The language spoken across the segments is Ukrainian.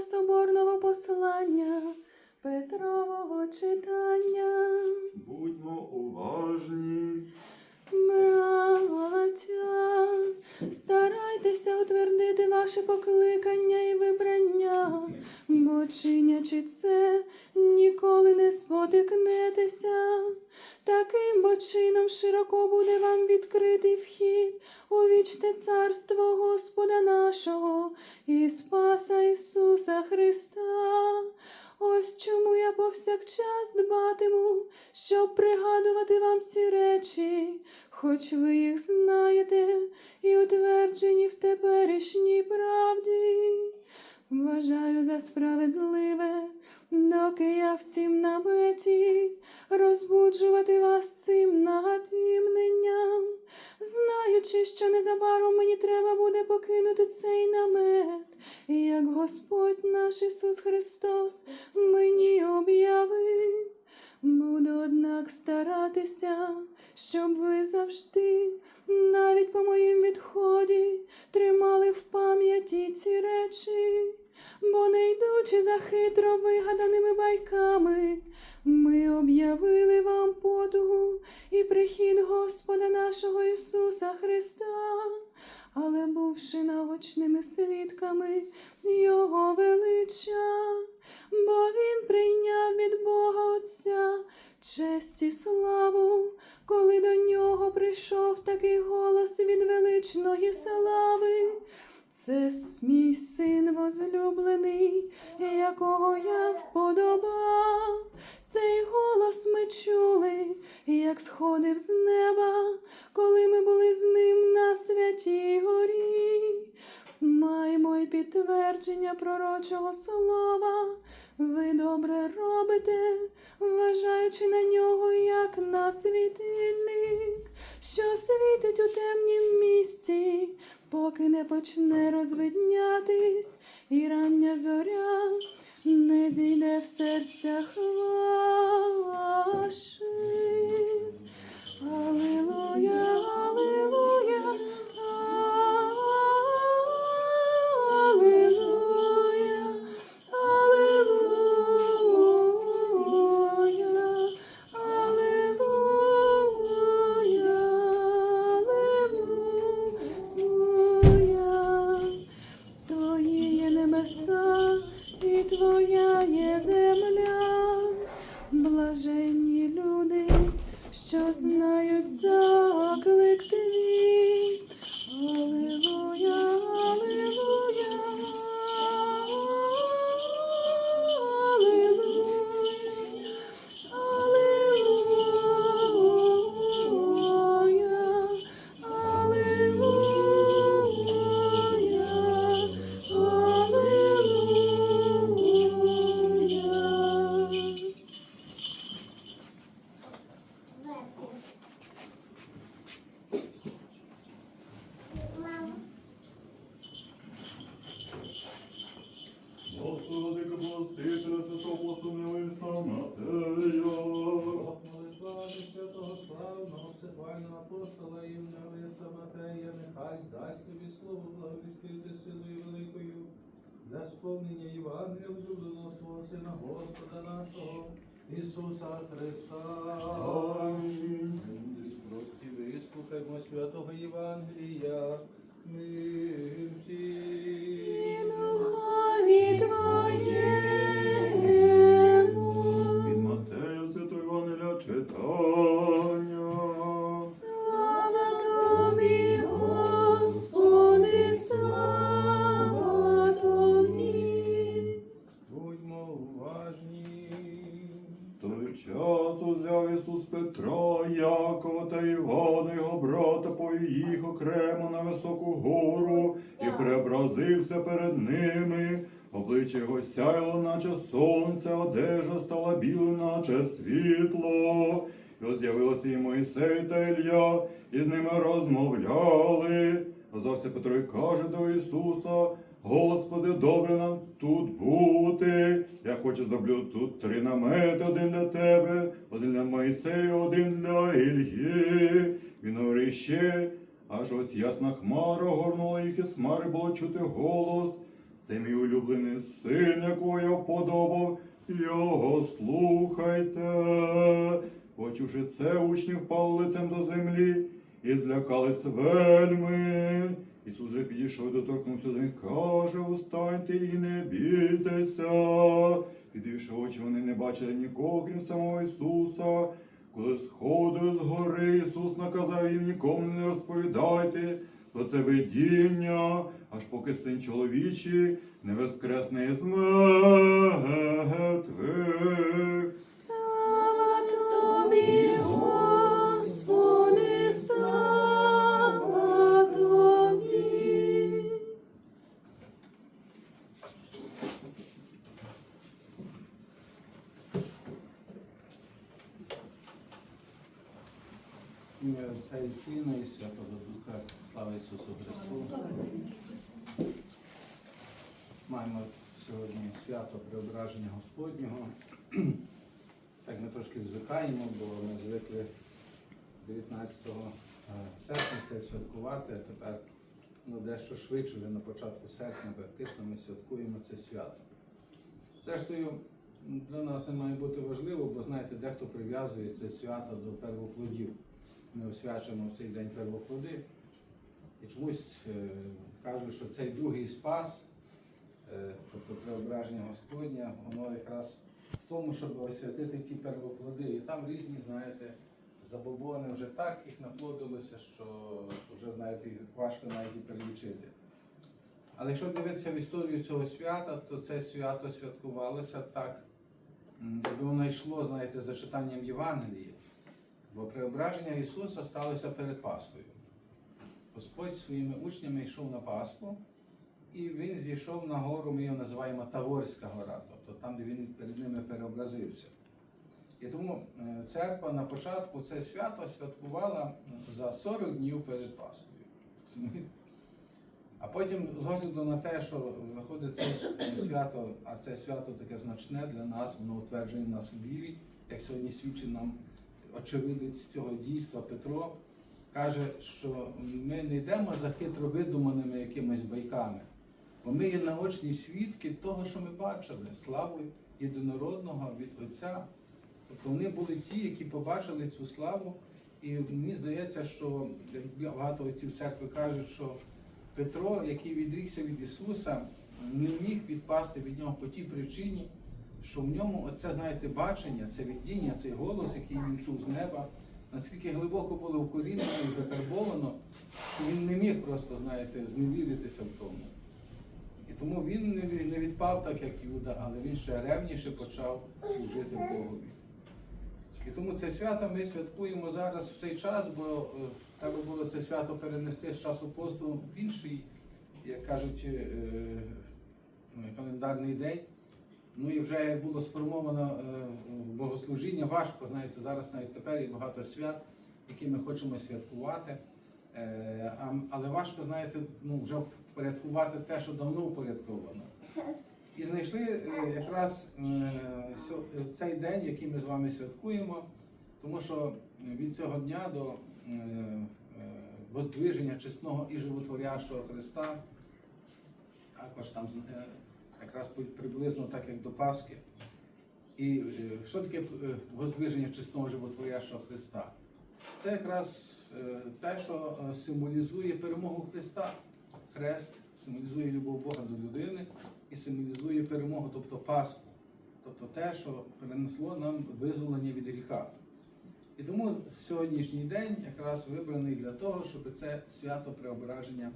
соборного послання Петрового читання. Будьмо уважні. Браття, старайтеся утвердити ваше покликання і вибрання, бо чинячи це, ніколи не спотикнетеся. Таким бо чином широко буде вам відкритий вхід у вічне царство Господа нашого і Спаса Ісуса Христа. Ось чому я повсякчас дбатиму, щоб пригадувати вам ці речі, хоч ви їх знаєте і утверджені в теперішній правді. Вважаю за справедливе, доки я в цім наметі, розбуджувати вас цим напівненням, знаючи, що незабаром мені треба буде покинути цей намет, як Господь наш Ісус Христос мені об'явив. Буду, однак, старатися, щоб ви завжди, навіть по моїм відході, тримали в пам'яті ці речі, бо не йдучи за хитро вигаданими байками, ми об'явили вам потугу і прихід Господа нашого Ісуса Христа, але бувши наочними свідками Його велича, бо Він прийняв від Бога Отця честь і славу, коли до нього прийшов такий голос від величної слави. Це мій син возлюблений, якого я вподобав. Цей голос ми чули, як сходив з неба, коли ми були з ним на святій горі. Маємо й підтвердження пророчого слова. Ви добре робите, вважаючи на нього як на світильник, що світить у темнім місці, поки не почне розвиднятись, і рання зоря не зійде в серцях хваши. Аллилуйя, алілуя, Христа. Прості вислухаймо святого Євангелія. Мир всім. Преобразився перед ними. Обличчя його сяяло, наче сонце, одежа стала білою, наче світло. І з'явилося і Мойсей та Ілля, і з ними розмовляли. Озвався Петро і каже до Ісуса, Господи, добре нам тут бути. Я хочу зроблю тут три намети, один для тебе, один для Моїсея, один для Ільї. Він говорить ще, аж ось ясна хмара горнула їх, і з хмари було чути голос. Це мій улюблений син, якого я вподобав, його слухайте. Почувши це, учні впали лицем до землі і злякались вельми. Ісус же підійшов доторкнувся до них, каже, устаньте і не бійтеся. Підвівши очі, вони не бачили нікого, крім самого Ісуса. Коли сходив з гори, Ісус наказав їм нікому не розповідайте про це видіння, аж поки син чоловічий не воскресне із мертвих. Ім'я Отця і Сина і Святого Духа. Слава Ісусу Христу. Маємо сьогодні свято преображення Господнього. Так ми трошки звикаємо, бо ми звикли 19 серпня це святкувати, а тепер ну, дещо швидше, вже на початку серпня, практично ми святкуємо це свято. Зрештою, для нас не має бути важливо, бо знаєте, дехто прив'язує це свято до первоплодів. Ми освячуємо цей день первоплоди. І чомусь е, кажуть, що цей другий спас, е, тобто преображення Господня, воно якраз в тому, щоб освятити ті первоплоди. І там різні, знаєте, забобони вже так їх наплодилося, що вже, знаєте, важко навіть і перелічити. Але якщо дивитися в історію цього свята, то це свято святкувалося так, якби воно йшло, знаєте, за читанням Євангелії. Бо преображення Ісуса сталося перед Пасхою. Господь своїми учнями йшов на Пасху, і Він зійшов на гору, ми його називаємо Таворська гора, тобто там, де він перед ними переобразився. І тому е, церква на початку це свято святкувала за 40 днів перед Пасхою. А потім, з огляду на те, що виходить це свято, а це свято таке значне для нас, воно утверджує нас у вірі, як сьогодні свідчить нам очевидець цього дійства Петро, каже, що ми не йдемо за хитро видуманими якимись байками, бо ми є наочні свідки того, що ми бачили, славу єдинородного від Отця. Тобто вони були ті, які побачили цю славу. І мені здається, що багато отців церкви кажуть, що Петро, який відрікся від Ісуса, не міг відпасти від нього по тій причині, що в ньому оце, знаєте, бачення, це видіння, цей голос, який він чув з неба, наскільки глибоко було вкорінено і закарбовано, що він не міг просто, знаєте, зневіритися в тому. І тому він не відпав так, як Юда, але він ще ревніше почав служити Богові. І тому це свято ми святкуємо зараз в цей час, бо е, треба було це свято перенести з часу посту в інший, як кажуть, е, ну, календарний день. Ну і вже як було сформовано е, богослужіння, важко, знаєте, зараз навіть тепер є багато свят, які ми хочемо святкувати. Е, Але важко, знаєте, ну, вже впорядкувати те, що давно впорядковано. І знайшли е, якраз цей день, який ми з вами святкуємо, тому що від цього дня до воздвиження чесного і животворящого Христа, також там якраз приблизно так, як до Пасхи. І що таке е, воздвиження чесного животворящого Христа? Це якраз е, те, що е, символізує перемогу Христа. Хрест символізує любов Бога до людини і символізує перемогу, тобто Пасху, тобто те, що принесло нам визволення від гріха. І тому сьогоднішній день якраз вибраний для того, щоб це свято преображення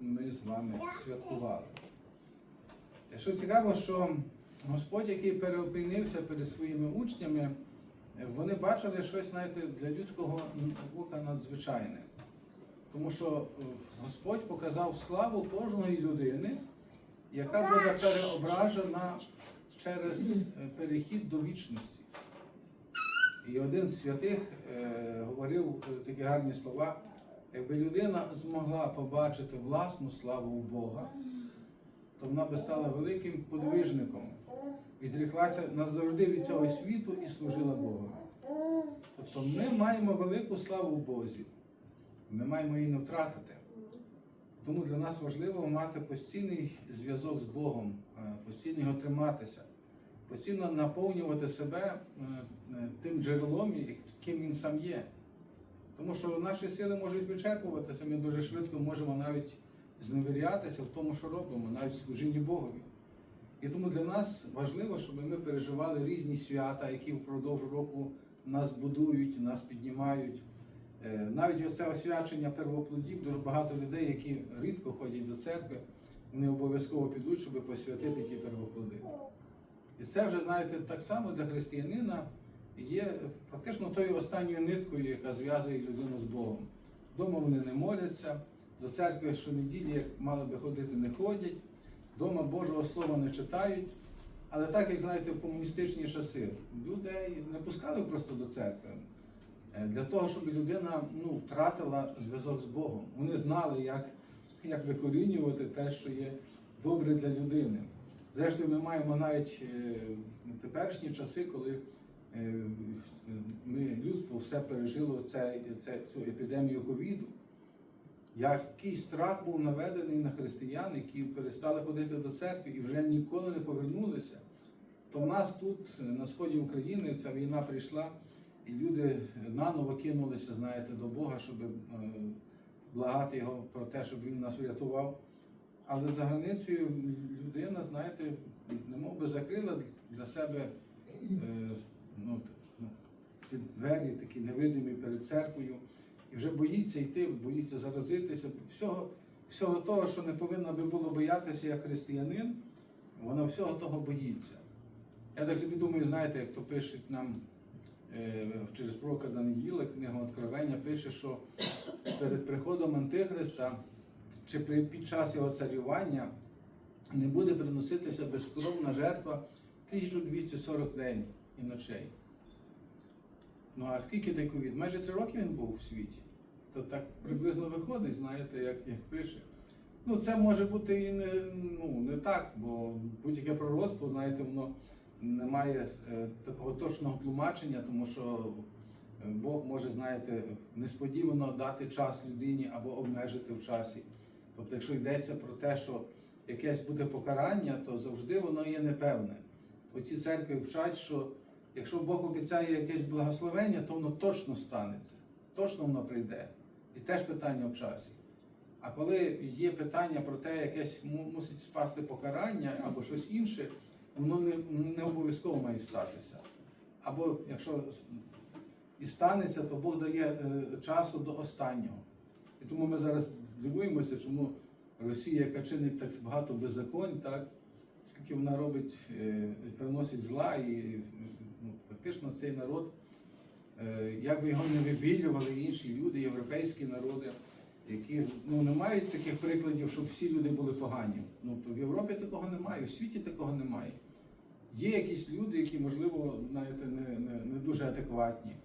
ми з вами святкували. Що цікаво, що Господь, який переопинився перед своїми учнями, е, вони бачили щось, знаєте, для людського ока надзвичайне. Тому що е, Господь показав славу кожної людини, яка буде переображена через е, перехід до вічності. І один з святих е, говорив такі гарні слова: якби людина змогла побачити власну славу Бога, то вона би стала великим подвижником, відріклася назавжди від цього світу і служила Богу. Тобто ми маємо велику славу Бозі. Ми маємо її не втратити. Тому для нас важливо мати постійний зв'язок з Богом, е, постійно його триматися, постійно наповнювати себе е, е, тим джерелом, яким він сам є. Тому що наші сили можуть вичерпуватися, ми дуже швидко можемо навіть зневірятися в тому, що робимо, навіть в служінні Богові. І тому для нас важливо, щоб ми переживали різні свята, які впродовж року нас будують, нас піднімають. Е, Навіть оце освячення первоплодів, дуже багато людей, які рідко ходять до церкви, вони обов'язково підуть, щоб посвятити ті первоплоди. І це вже, знаєте, так само для християнина є фактично тою останньою ниткою, яка зв'язує людину з Богом. Дома вони не моляться, до церкви щонеділі, як мали би ходити, не ходять, дома Божого Слова не читають. Але так, як знаєте, в комуністичні часи людей не пускали просто до церкви е, для того, щоб людина ну, втратила зв'язок з Богом. Вони знали, як, як викорінювати те, що є добре для людини. Зрештою, ми маємо навіть е, теперішні часи, коли е, ми, людство все пережило це, цю епідемію ковіду. Який страх був наведений на християн, які перестали ходити до церкви і вже ніколи не повернулися. То в нас тут, на сході України, ця війна прийшла, і люди наново кинулися, знаєте, до Бога, щоб е, благати його про те, щоб він нас врятував. Але за границею людина, знаєте, немов би закрила для себе е, ну, ну, ці двері такі невидимі перед церквою, і вже боїться йти, боїться заразитися. Всього, всього того, що не повинно би було боятися як християнин, вона всього того боїться. Я так собі думаю, знаєте, як то пишуть нам е, через пророка Даниїла, книга Откровення, пише, що перед приходом Антихриста чи під час його царювання не буде приноситися безкровна жертва 1240 день і ночей. Ну а скільки той ковід? Майже три роки він був в світі. То так приблизно виходить, знаєте, як, як пише. Ну, це може бути і не, ну, не так, бо будь-яке пророцтво, знаєте, воно не має е, такого точного тлумачення, тому що е, Бог може, знаєте, несподівано дати час людині або обмежити в часі. Тобто, якщо йдеться про те, що якесь буде покарання, то завжди воно є непевне. Оці церкви вчать, що якщо Бог обіцяє якесь благословення, то воно точно станеться, точно воно прийде. І теж питання в часі. А коли є питання про те, якесь мусить спасти покарання або щось інше, воно не, не обов'язково має статися. Або якщо і станеться, то Бог дає е, часу до останнього. І тому ми зараз дивуємося, чому Росія, яка чинить так багато беззаконь, так, скільки вона робить, е, приносить зла, і фактично цей народ, е, як би його не вибілювали інші люди, європейські народи, які ну, не мають таких прикладів, щоб всі люди були погані. Ну, в Європі такого немає, в світі такого немає. Є якісь люди, які, можливо, знаєте, не, не, не дуже адекватні.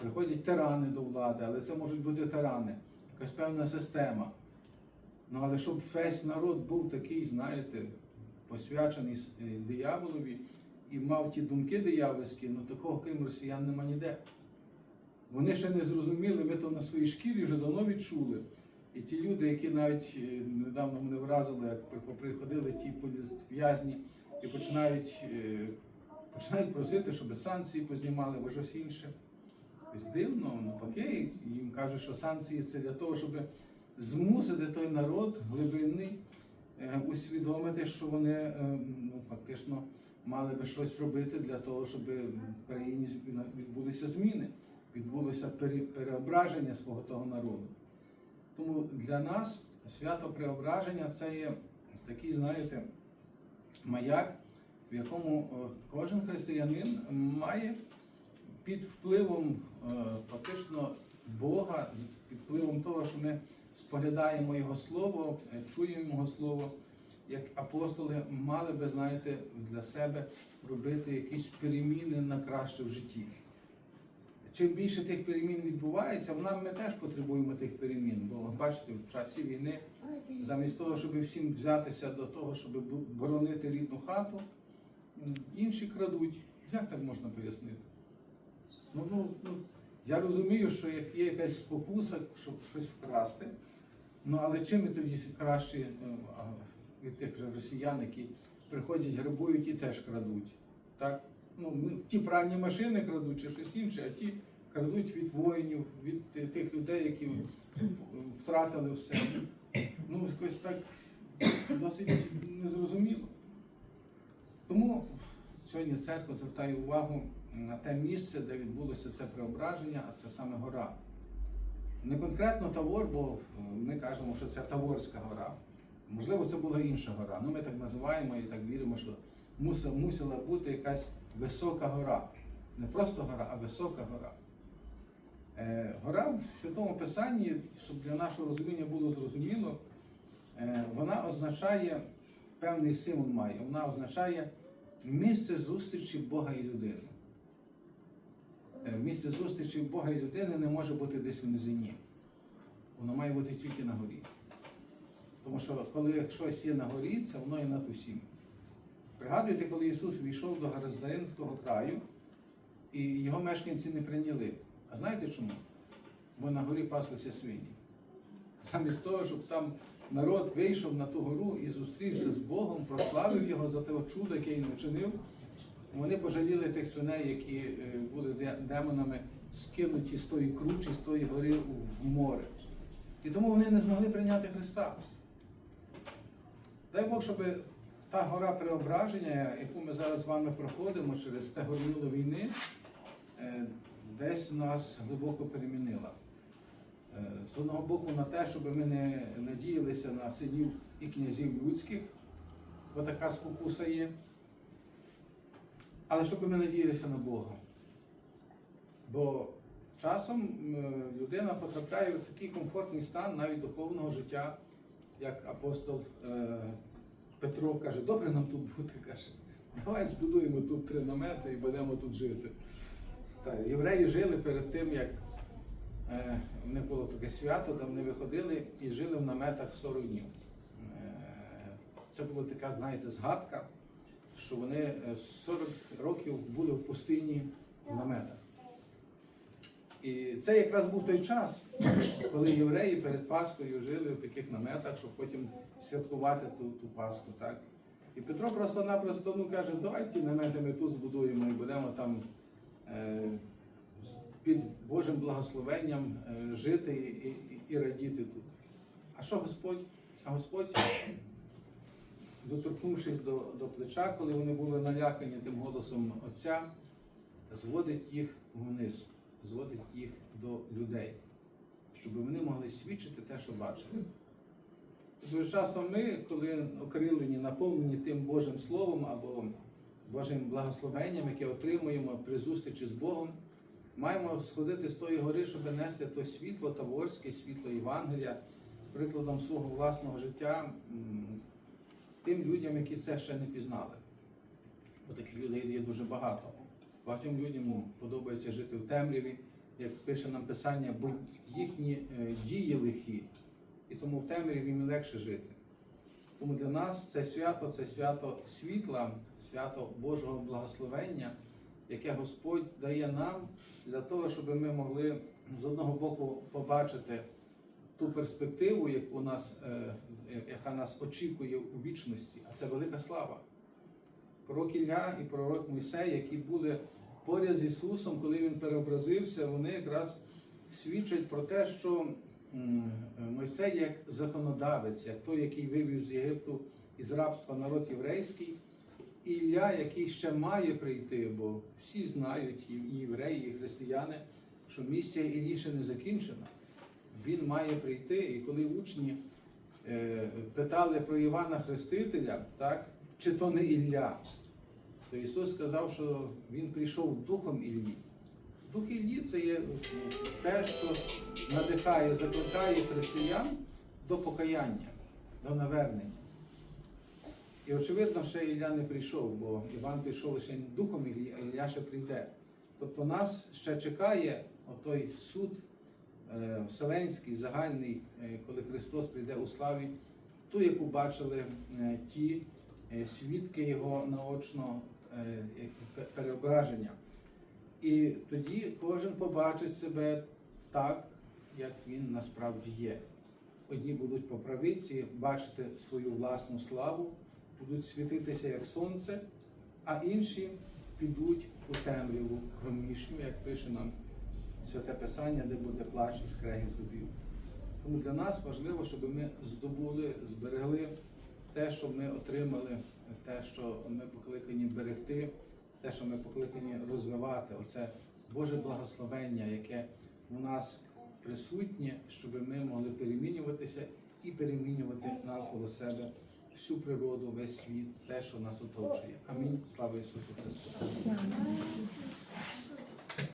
Приходять тирани до влади, але це можуть бути тирани, якась певна система. Ну, але щоб весь народ був такий, знаєте, посвячений е, дияволові і мав ті думки диявольські, ну такого крім росіян нема ніде. Вони ще не зрозуміли, ми то на своїй шкірі вже давно відчули. І ті люди, які навіть е, недавно мене вразили, як приходили ті політв'язні і починають, е, починають просити, щоб санкції познімали, або щось інше. Тобто дивно, навпаки, їм кажуть, що санкції це для того, щоб змусити той народ глибинний е, усвідомити, що вони ну, фактично мали би щось робити для того, щоб в країні відбулися зміни, відбулося переображення свого того народу. Тому для нас свято преображення це є такий, знаєте, маяк, в якому е, кожен християнин має під впливом е, фактично Бога, під впливом того, що ми споглядаємо Його Слово, е, чуємо Його Слово, як апостоли мали би, знаєте, для себе робити якісь переміни на краще в житті. Чим більше тих перемін відбувається, нам ми теж потребуємо тих перемін. Бо бачите, в часі війни, замість того, щоб всім взятися до того, щоб боронити рідну хату, інші крадуть. Як так можна пояснити? Ну, ну, ну, я розумію, що як є якась спокуса, щоб щось вкрасти, Ну але чим ми тоді кращі е, а, від тих же росіян, які приходять, грабують і теж крадуть. Так? Ну, ті пральні машини крадуть чи щось інше, а ті крадуть від воїнів, від тих людей, які втратили все. Ну, якось так досить незрозуміло. Тому сьогодні церква звертає увагу на те місце, де відбулося це преображення, а це саме гора. Не конкретно Тавор, бо ми кажемо, що це Таворська гора. Можливо, це була інша гора. Ну, ми так називаємо і так віримо, що мусила, бути якась висока гора. Не просто гора, а висока гора. Е, гора в Святому Писанні, щоб для нашого розуміння було зрозуміло, е, вона означає певний символ має. Вона означає місце зустрічі Бога і людини. Е, Місце зустрічі Бога і людини не може бути десь в низині. Воно має бути тільки на горі. Тому що коли щось є на горі, це воно є над усім. Пригадуєте, коли Ісус війшов до Гараздаїнського краю, і його мешканці не прийняли. А знаєте чому? Бо на горі паслися свині. Замість того, щоб там народ вийшов на ту гору і зустрівся з Богом, прославив його за те чудо, яке він учинив, вони пожаліли тих свиней, які е, були демонами скинуті з тої кручі, з тої гори в море. І тому вони не змогли прийняти Христа. Дай Бог, щоб та гора преображення, яку ми зараз з вами проходимо через те горнило війни, е, десь нас глибоко перемінила. Е, З одного боку на те, щоб ми не надіялися на синів і князів людських, бо така спокуса є. Але щоб ми надіялися на Бога. Бо часом е, людина потрапляє в такий комфортний стан навіть духовного життя, як апостол е, Петро каже, добре нам тут бути, каже, давай збудуємо тут три намети і будемо тут жити. Так, євреї жили перед тим, як е, в них було таке свято, де вони виходили і жили в наметах 40 днів. Е, Це була така, знаєте, згадка, що вони е, 40 років були в пустині в наметах. І це якраз був той час, коли євреї перед Пасхою жили в таких наметах, щоб потім святкувати ту, ту Пасху. Так? І Петро просто-напросто ну, каже, давай ті намети ми тут збудуємо і будемо там е, під Божим благословенням е, жити і, і, і радіти тут. А що Господь? А Господь, доторкнувшись до, до плеча, коли вони були налякані тим голосом Отця, зводить їх вниз, зводить їх до людей, щоб вони могли свідчити те, що бачили. Часто ми, коли окрилені, наповнені тим Божим Словом або Божим благословенням, яке отримуємо при зустрічі з Богом, маємо сходити з тої гори, щоб нести то світло Таворське, світло Євангелія, прикладом свого власного життя тим людям, які це ще не пізнали. Бо таких людей є дуже багато. Багатьом людям подобається жити в темряві, як пише нам Писання, бо їхні е, дії лихі, і тому в темряві їм легше жити. Тому для нас це свято це свято світла, свято Божого благословення, яке Господь дає нам для того, щоб ми могли з одного боку побачити ту перспективу, яку нас, е, яка нас очікує у вічності, а це велика слава. Пророк Ілля і пророк Мойсей, які були поряд з Ісусом, коли Він переобразився, вони якраз свідчать про те, що Мойсей як законодавець, як той, який вивів з Єгипту із рабства народ єврейський, і Ілля, який ще має прийти, бо всі знають, і євреї, і християни, що місія Іллі ще не закінчена. Він має прийти, і коли учні е, питали про Івана Хрестителя, так, чи то не Ілля, то Ісус сказав, що Він прийшов духом Іллі. Дух Іллі це є те, що надихає, закликає християн до покаяння, до навернення. І очевидно, ще Ілля не прийшов, бо Іван прийшов лише духом Іллі, а Ілля ще прийде. Тобто нас ще чекає отой суд е, вселенський, загальний, е, коли Христос прийде у славі, ту, яку бачили е, ті свідки Його наочного як переображення. І тоді кожен побачить себе так, як він насправді є. одні будуть по правиці бачити свою власну славу, будуть світитися як сонце, а інші підуть у темряву громішню, як пише нам святе Писання, де буде плач і скрегіт зубів. Тому для нас важливо, щоб ми здобули, зберегли те, що ми отримали, те, що ми покликані берегти, те, що ми покликані розвивати, оце Боже благословення, яке у нас присутнє, щоб ми могли перемінюватися і перемінювати навколо себе всю природу, весь світ, те, що нас оточує. Амінь. Слава Ісусу Христу!